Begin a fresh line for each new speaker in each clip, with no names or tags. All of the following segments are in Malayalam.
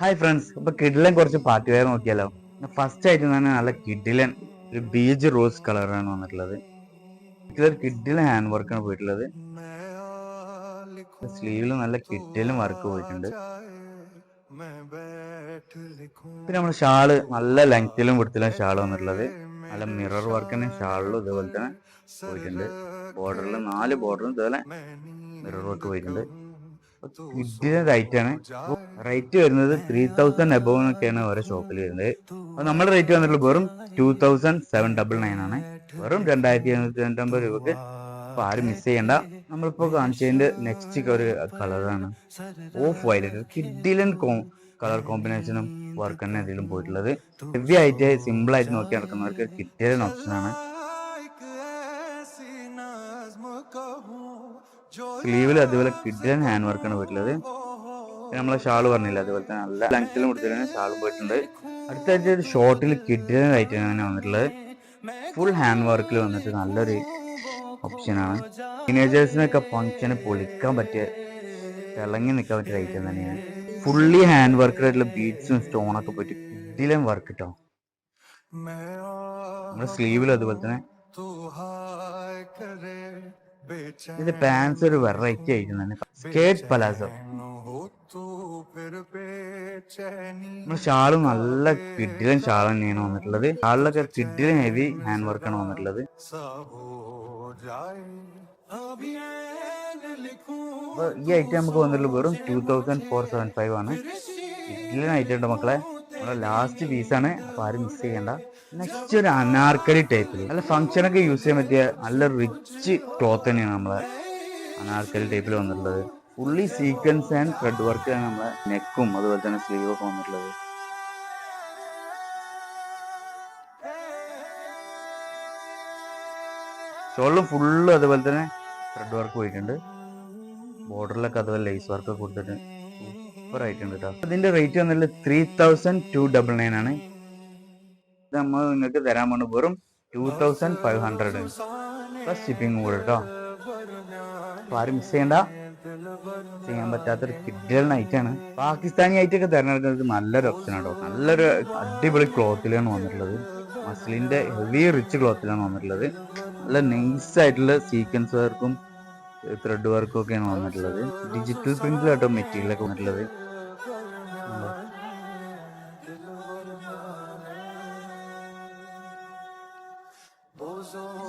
ഹായ് ഫ്രണ്ട്സ് ഇപ്പൊ കിഡിലൻ കുറച്ച് പാർട്ടി വെയർ നോക്കിയാലോ? ഫസ്റ്റ് ആയിട്ട് തന്നെ നല്ല കിഡിലൻ ഒരു ബീജ് റോസ് കളറാണ് വന്നിട്ടുള്ളത്. കിഡിലൻ ഹാൻഡ് വർക്കാണ് പോയിട്ടുള്ളത്. സ്ലീവിൽ നല്ല കിഡിലും വർക്ക് പോയിട്ടുണ്ട്. പിന്നെ നമ്മുടെ ഷാൾ നല്ല ലെങ്ത്തിലും വിടുത്തിലും ഷാൾ വന്നിട്ടുള്ളത്. നല്ല മിറർ വർക്കിന് ഷാളിലും ഇതുപോലെ തന്നെ പോയിട്ടുണ്ട്. ബോർഡറിൽ നാല് ബോർഡറും ഇതുപോലെ മിറർ വർക്ക് പോയിട്ടുണ്ട്. റേറ്റ് ആണ് റേറ്റ് വരുന്നത് ത്രീ തൗസൻഡ് എബോവ് എന്നൊക്കെയാണ് ഓരോ ഷോപ്പിൽ വരുന്നത്. അപ്പൊ നമ്മുടെ റേറ്റ് വന്നിട്ടുള്ളത് വെറും two thousand seven double nine ആണ്. വെറും രണ്ടായിരത്തി എഴുന്നൂറ്റി തൊണ്ണൂറ്റൊമ്പത് രൂപക്ക് അപ്പൊ ആരും മിസ് ചെയ്യണ്ട. നമ്മളിപ്പോ കാണിച്ചതിന്റെ നെക്സ്റ്റ് ഒരു കളറാണ് ഓഫ് വൈലറ്റ് കിഡിലൻ കളർ കോമ്പിനേഷനും വർക്ക് തന്നെ എന്തെങ്കിലും പോയിട്ടുള്ളത്. ഹെവി ആയിട്ട് സിമ്പിൾ ആയിട്ട് നോക്കി നടക്കുന്നവർക്ക് കിഡിലൻ ഓപ്ഷൻ സ്ലീവിൽ അതുപോലെ കിഡിലൻ ഹാൻഡ് വർക്കാണ് പോയിട്ടുള്ളത് നമ്മളെ ഷാൾ പറഞ്ഞില്ല അതുപോലെ തന്നെ നല്ല ലെങ്ത്തിലും കൊടുത്തിട്ട് ഷാളും പോയിട്ടുണ്ട്. അടുത്തായിട്ട് ഒരു ഷോർട്ടിൽ കിഡിലൻ ആയിട്ട് തന്നെ വന്നിട്ടുള്ളത്. ഫുൾ ഹാൻഡ് വർക്കിൽ വന്നിട്ട് നല്ലൊരു ഓപ്ഷനാണ് ടീനേജേഴ്സിനൊക്കെ ഫങ്ഷന് പൊളിക്കാൻ പറ്റിയ തിളങ്ങി നിൽക്കാൻ പറ്റിയ ഐറ്റം തന്നെയാണ്. ഫുള്ളി ഹാൻഡ് വർക്കിലായിട്ടുള്ള ബീഡ്സും സ്റ്റോണൊക്കെ പോയിട്ട് കിഡിലൻ വർക്ക് കിട്ടോ നമ്മുടെ സ്ലീവിലും അതുപോലെ തന്നെ. ഇതിന്റെ പാൻസ് ഒരു വെറൈറ്റി ആയിരിക്കുന്നതാണ്. സ്കേറ്റ് പലാസോ ഷാളും നല്ല കിഡിലൻ ഷാൾ തന്നെയാണ് വന്നിട്ടുള്ളത്. ഷാളിലൊക്കെ കിഡിലൻ ഹെവി ഹാൻഡ് വർക്കാണ് വന്നിട്ടുള്ളത്. ഈ ഐറ്റം നമുക്ക് വന്നിട്ടുള്ളത് വെറും two thousand four seven five ആണ്. കിഡിലൻ ഐറ്റം ഉണ്ട് മക്കളെ? നമ്മുടെ ലാസ്റ്റ് പീസാണ് അപ്പൊ ആരും മിസ് ചെയ്യണ്ട. നെക്സ്റ്റ് ഒരു അനാർക്കലി ടൈപ്പിൽ നല്ല ഫംഗ്ഷൻ ഒക്കെ യൂസ് ചെയ്യാൻ പറ്റിയ നല്ല റിച്ച് ക്ലോത്ത് തന്നെയാണ് നമ്മളെ അനാർക്കലി ടൈപ്പിൽ വന്നിട്ടുള്ളത്. Fully sequence and thread work ആണ് നമ്മളെ നെക്കും അതുപോലെ തന്നെ സ്ലീവ് ഒക്കെ വന്നിട്ടുള്ളത്. ഷോളിലും ഫുള്ള് അതുപോലെ തന്നെ ത്രെഡ് വർക്ക് പോയിട്ടുണ്ട്. ബോർഡറിലൊക്കെ അതുപോലെ ലേസ് വർക്ക് കൊടുത്തിട്ട് സൂപ്പർ ആയിട്ടുണ്ട് കേട്ടോ അതിന്റെ റേറ്റ് വന്നിട്ട് three thousand two double nine ആണ്. ഇത് നമ്മൾ നിങ്ങൾക്ക് തരാൻ വേണ്ടി വെറും two thousand five hundred plus shipping കൂടെ കേട്ടോ ആരും മിസ് ചെയ്യണ്ട. ചെയ്യാൻ പറ്റാത്തൊരു കിഡ്ഡൽ നൈറ്റ് ആണ്. പാകിസ്ഥാനി ആയിട്ട് ഒക്കെ തിരഞ്ഞെടുക്കുന്നത് നല്ലൊരു ഓപ്ഷൻ ആട്ടോ നല്ലൊരു അടിപൊളി ക്ലോത്തിലാണ് വന്നിട്ടുള്ളത്. മസ്ലിന്റെ ഹെവി റിച്ച് ക്ലോത്തിലാണ് വന്നിട്ടുള്ളത്. നല്ല നൈസ് ആയിട്ടുള്ള സീക്വൻസ് വർക്കും ത്രെഡ് വർക്കും ഒക്കെയാണ് വന്നിട്ടുള്ളത്. ഡിജിറ്റൽ പ്രിന്റിലാട്ടോ മെറ്റീരിയൽ ഒക്കെ വന്നിട്ടുള്ളത്?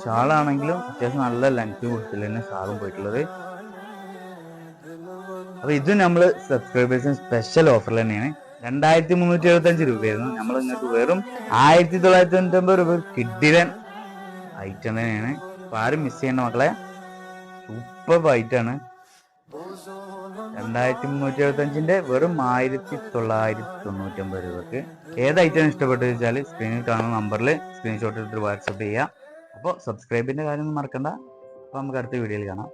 ഷാളാണെങ്കിലും അത്യാവശ്യം നല്ല ലെങ്ത് കൊടുത്തില്ല തന്നെ ഷാളും പോയിട്ടുള്ളത്. അപ്പൊ ഇത് നമ്മൾ സബ്സ്ക്രൈബേഴ്സിന് സ്പെഷ്യൽ ഓഫർ തന്നെയാണ് രണ്ടായിരത്തി മുന്നൂറ്റി എഴുപത്തി അഞ്ച് രൂപയായിരുന്നു. നമ്മൾ ഇങ്ങോട്ട് വെറും ആയിരത്തി തൊള്ളായിരത്തി തൊണ്ണൂറ്റൊമ്പത് രൂപ കിഡിലൻ ഐറ്റം തന്നെയാണ്. അപ്പൊ ആരും മിസ് ചെയ്യേണ്ട മക്കളെ. സൂപ്പർ ഐറ്റാണ് രണ്ടായിരത്തി മുന്നൂറ്റി എഴുപത്തി അഞ്ചിന്റെ വെറും ആയിരത്തി തൊള്ളായിരത്തി തൊണ്ണൂറ്റി ഒമ്പത് രൂപക്ക്. ഏത് ഐറ്റം ഇഷ്ടപ്പെട്ടു വെച്ചാൽ സ്ക്രീനിൽ കാണുന്ന നമ്പറിൽ സ്ക്രീൻഷോട്ട് എടുത്തിട്ട് വാട്സപ്പ് ചെയ്യാം. അപ്പോൾ സബ്സ്ക്രൈബിന്റെ കാര്യം ഒന്നും മറക്കണ്ട. അപ്പോൾ നമുക്ക് അടുത്ത വീഡിയോയിൽ കാണാം.